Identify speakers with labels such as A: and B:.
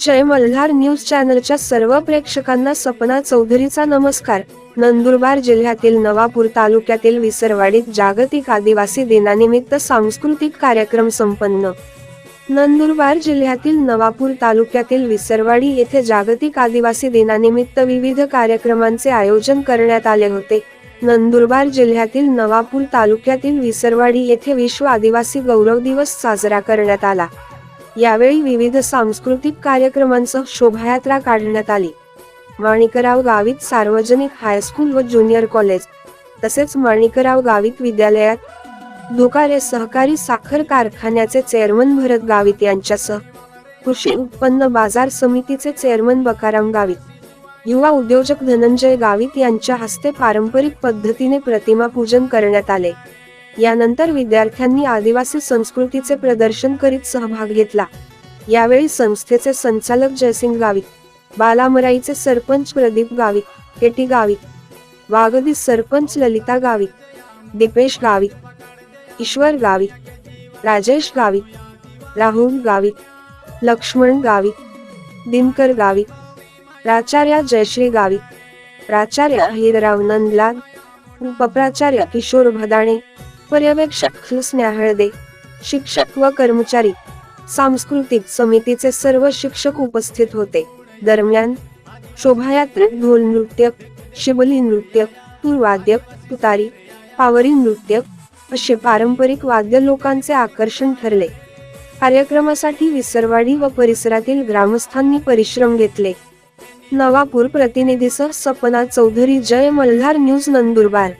A: जय Malhar news चॅनलच्या सर्व प्रेक्षकांना सपना चौधरीचा नमस्कार. नंदुरबार जिल्ह्यातील नवापूर तालुक्यातील विसरवाडीत जागतिक आदिवासी दिनानिमित्त सांस्कृतिक कार्यक्रम संपन्न. नंदुरबार जिल्ह्यातील नवापूर तालुक्यातील विसरवाडी येथे जागतिक आदिवासी दिनानिमित्त विविध कार्यक्रमांचे आयोजन करण्यात आले होते. नंदुरबार जिल्ह्यातील नवापूर तालुक्यातील विसरवाडी येथे विश्व आदिवासी गौरव दिवस साजरा करण्यात आला. यावेळी विविध सांस्कृतिक कार्यक्रमांसह शोभायात्रा काढण्यात आली. माणिकराव गावित सार्वजनिक हायस्कूल व ज्युनियर कॉलेज तसेच माणिकराव गावित विद्यालयात दुकारे सहकारी साखर कारखान्याचे चेअरमन भरत गावित यांच्यासह कृषी उत्पन्न बाजार समितीचे चेअरमन बकाराम गावित युवा उद्योजक धनंजय गावित यांच्या हस्ते पारंपरिक पद्धतीने प्रतिमा पूजन करण्यात आले. यानंतर विद्यार्थ्यांनी आदिवासी संस्कृतीचे प्रदर्शन करीत सहभाग घेतला. यावेळी संस्थेचे संचालक जयसिंग गावित बालामराईचे सरपंच प्रदीप गावित केटी गावित वागदी सरपंच ललिता गावित दीपेश गावित ईश्वर गावित राजेश गावित राहुल गावित लक्ष्मण गावित दिनकर गावित प्राचार्य जयश्री गावित प्राचार्य हिरराव नंदलाल उपप्राचार्य किशोर भदाणे पर्यवेक्षक स्नेहळदे शिक्षक व कर्मचारी सांस्कृतिक समितीचे सर्व शिक्षक उपस्थित होते. दरम्यान शोभायात्रेत ढोल नृत्य शिबली नृत्य तुरवाद्य तुतारी पावरी नृत्य असे पारंपरिक वाद्य लोकांचे आकर्षण ठरले. कार्यक्रमासाठी विसरवाडी व परिसरातील ग्रामस्थांनी परिश्रम घेतले. नवापूर प्रतिनिधीसह सपना चौधरी जय मल्हार न्यूज नंदुरबार.